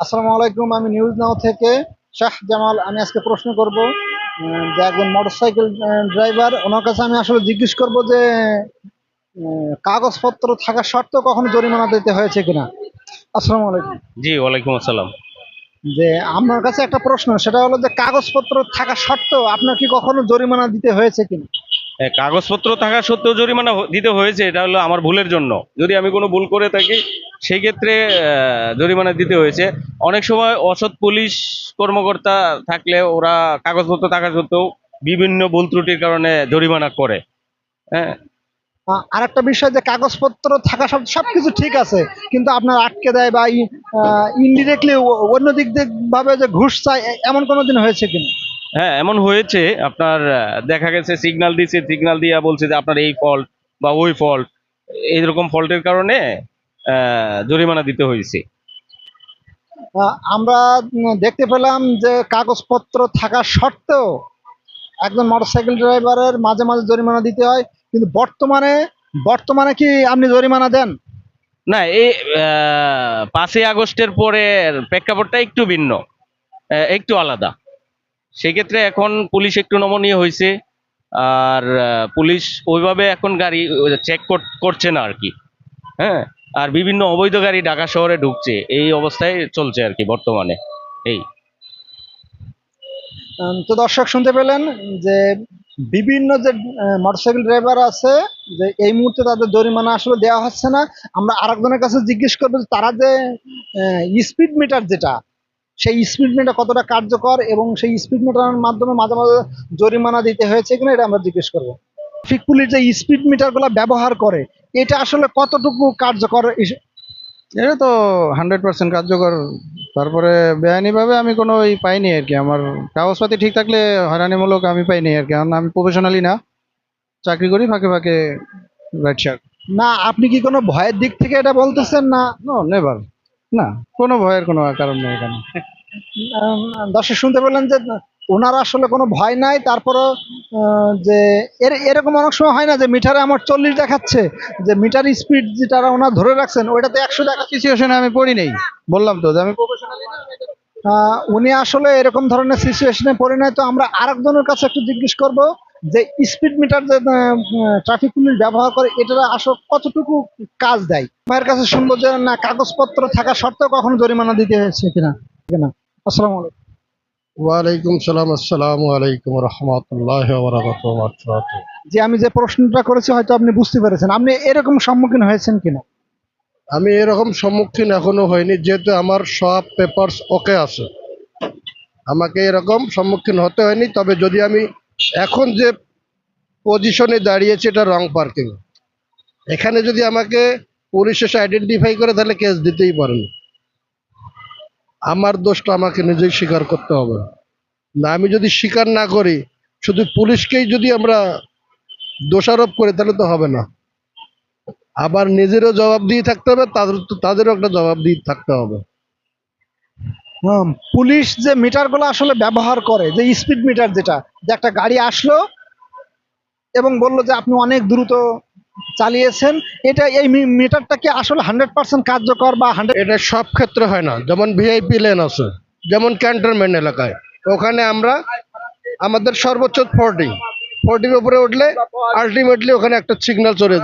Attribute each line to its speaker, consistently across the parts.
Speaker 1: আসসালামু আলাইকুম আমি নিউজ নাও থেকে শাহ জামাল। আমি আজকে প্রশ্ন করব যে একজন মোটরসাইকেল ড্রাইভার ওনার কাছে আমি আসলে জিজ্ঞেস করব যে কাগজপত্র থাকা সত্ত্বেও কখনো জরিমানা দিতে হয়েছে কিনা? আসসালামু আলাইকুম।
Speaker 2: জি ওয়ালাইকুম আসসালাম।
Speaker 1: যে আপনার কাছে একটা প্রশ্ন সেটা হলো যে কাগজপত্র থাকা সত্ত্বেও আপনার কি কখনো জরিমানা দিতে হয়েছে কিনা?
Speaker 2: কাগজপত্র থাকা সত্ত্বেও জরিমানা দিতে হয়েছে এটা হলো আমার ভুলের জন্য। যদি আমি কোনো ভুল করে থাকি সেই ক্ষেত্রে জরিমানা দিতে হয়েছে। অনেক সময় অসৎ পুলিশ কর্মকর্তা থাকলে ওরা কাগজপত্র থাকা সত্ত্বেও বিভিন্ন ভুল ত্রুটির কারণে জরিমানা করে। হ্যাঁ?
Speaker 1: আহ, আরেকটা বিষয় যে কাগজপত্র থাকা সব সবকিছু ঠিক আছে কিন্তু আপনার আটকে দেয় বা ইনডিরেক্টলি অন্য দিক দিয়ে ভাবে যে ঘুষ চায় এমন কোনোদিন হয়েছে কিনা?
Speaker 2: হ্যাঁ এমন হয়েছে। আপনার দেখা গেছে সিগন্যাল দিচ্ছে সিগন্যাল দিয়া বলছে যে আপনার এই ফল্ট বা ওই ফল্ট এইরকম ফল্টের কারণে জরিমানা দিতে হয়েছে।
Speaker 1: আমরা দেখতে পেলাম যে কাগজপত্র থাকা সত্ত্বেও একজন মোটরসাইকেল ড্রাইভারের মাঝে মাঝে জরিমানা দিতে হয় কিন্তু বর্তমানে বর্তমানে কি আপনি জরিমানা দেন?
Speaker 2: না এই পাঁচই আগস্টের পরে প্রেক্ষাপটটা একটু ভিন্ন একটু আলাদা। সেক্ষেত্রে এখন পুলিশ একটু নমনীয় হয়েছে আর পুলিশ ওইভাবে এখন গাড়ি চেক করছে না আর কি। হ্যাঁ? আর বিভিন্ন অবৈধ গাড়ি ঢাকা শহরে ঢুকছে। এই অবস্থায় চলছে আর কি বর্তমানে। এই।
Speaker 1: তো দর্শক শুনতে পেলেন যে বিভিন্ন যে মোটরসাইকেল ড্রাইভার আছে, যে এই মুহূর্তে তাদের জরিমানা আসলে দেওয়া হচ্ছে না। আমরা আরেকজনের কাছে জিজ্ঞেস করব তারা যে স্পিড মিটার যেটা, সেই স্পিড মিটার কতটা কার্যকর এবং সেই স্পিড মিটারের মাধ্যমে মাঝে মাঝে জরিমানা দিতে হয়েছে কিনা, এটা আমরা জিজ্ঞেস করব। ট্রাফিক পুলিশ যে স্পিড মিটারগুলো ব্যবহার করে এটা আসলে কতটুকু কার্যকর
Speaker 3: এটা তো হান্ড্রেড পার্সেন্ট কার্যকর। তারপরে বেআইনিভাবে আমি কোনো ওই পাইনি আর কি। আমার কাগজপাতি ঠিক থাকলে হয়রানিমূলক আমি পাইনি আর কি। কারণ আমি প্রফেশনালি না। চাকরি করি ফাঁকে ফাঁকে শার্ট
Speaker 1: না আপনি কি কোনো ভয়ের দিক থেকে এটা বলতেছেন না?
Speaker 3: নো নেভার না কোনো ভয়ের কোনো কারণ নেই এখানে।
Speaker 1: দর্শক শুনতে পেলেন যে ওনার আসলে কোনো ভয় নাই তারপরও যে এর এরকম অনেক সময় হয় না যে মিটারে আমার চল্লিশ দেখাচ্ছে, যে মিটার স্পিড যেটা ওনার ধরে রাখছেন, ওইটাতে একশো দেখা
Speaker 3: সিচুয়েশনে আমি পড়ি নেই। বললাম তো যে আমি
Speaker 1: উনি আসলে এরকম ধরনের সিচুয়েশনে পড়ে নাই, তো আমরা আরেকজনের কাছে একটু জিজ্ঞেস করব যে স্পিড মিটার যে ট্রাফিক পুলিশ ব্যবহার করে এটা আসলে কতটুকু কাজ দেয়? ভাইয়ের কাছে শুনব যে না, কাগজপত্র থাকা সত্ত্বেও কখনো জরিমানা দিতে হয়েছে কিনা? কিনা আসসালামু আলাইকুম।
Speaker 3: ওয়ালাইকুম সালাম আসসালামু আলাইকুম রহমতুল্লাহ
Speaker 1: যে আমি যে প্রশ্নটা করেছি হয়তো আপনি বুঝতে পেরেছেন। আপনি এরকম সম্মুখীন হয়েছেন কিনা?
Speaker 4: আমি এরকম সম্মুখীন এখনও হয়নি যেহেতু আমার সব পেপারস ওকে আছে। আমাকে এরকম সম্মুখীন হতে হয়নি তবে যদি আমি এখন যে পজিশনে দাঁড়িয়েছি এটা রং পার্কিং এখানে যদি আমাকে পুলিশ এসে আইডেন্টিফাই করে তাহলে কেস দিতেই পারেন। আমার দোষটা আমাকে নিজেই স্বীকার করতে হবে। না, আমি যদি স্বীকার না করি, শুধু পুলিশকেই যদি আমরা দোষারোপ করি, তাহলে তো হবে না। আবার নিজেরও জবাব দিয়ে থাকতে হবে, তাদের তাদেরও একটা জবাব দিয়ে থাকতে হবে।
Speaker 1: পুলিশ যে মিটারগুলো আসলে ব্যবহার করে, যে স্পিড মিটার যেটা, যে একটা গাড়ি আসলো এবং বলল যে আপনি অনেক দ্রুত চালিয়েছেন, এটা এই মিটারটা কি আসলে হান্ড্রেড পার্সেন্ট কার্যকর বা হান্ড্রেড
Speaker 4: এটা সব ক্ষেত্রে হয় না, যেমন ভিআইপি লেন আছে, যেমন ক্যান্টনমেন্ট এলাকায়। ওখানে আমরা আমাদের সর্বোচ্চ ফোর্টি ফোর্টির উপরে উঠলে আলটিমেটলি ওখানে একটা সিগন্যাল চলে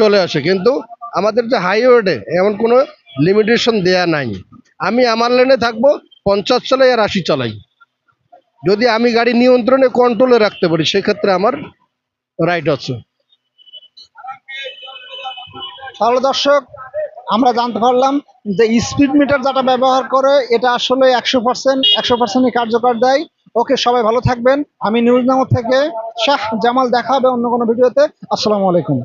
Speaker 4: চলে আসে। কিন্তু আমাদের যে হাইওয়েতে এমন কোনো লিমিটেশন দেয়া নাই। আমি আমার লেনে থাকব, পঞ্চাশ চালাই আর আশি চালাই। যদি আমি গাড়ি নিয়ন্ত্রণে কন্ট্রোলে রাখতে পারি, সেক্ষেত্রে আমার রাইট আছে।
Speaker 1: তাহলে দর্শক, আমরা জানতে পারলাম যে স্পিড মিটার যেটা ব্যবহার করে, এটা আসলে একশো পার্সেন্ট একশো পার্সেন্টই কার্যকর দেয়। ওকে, সবাই ভালো থাকবেন। আমি নিউজ নামর থেকে শাহ জামাল দেখা হবে অন্য কোনো ভিডিওতে। আসসালামু আলাইকুম।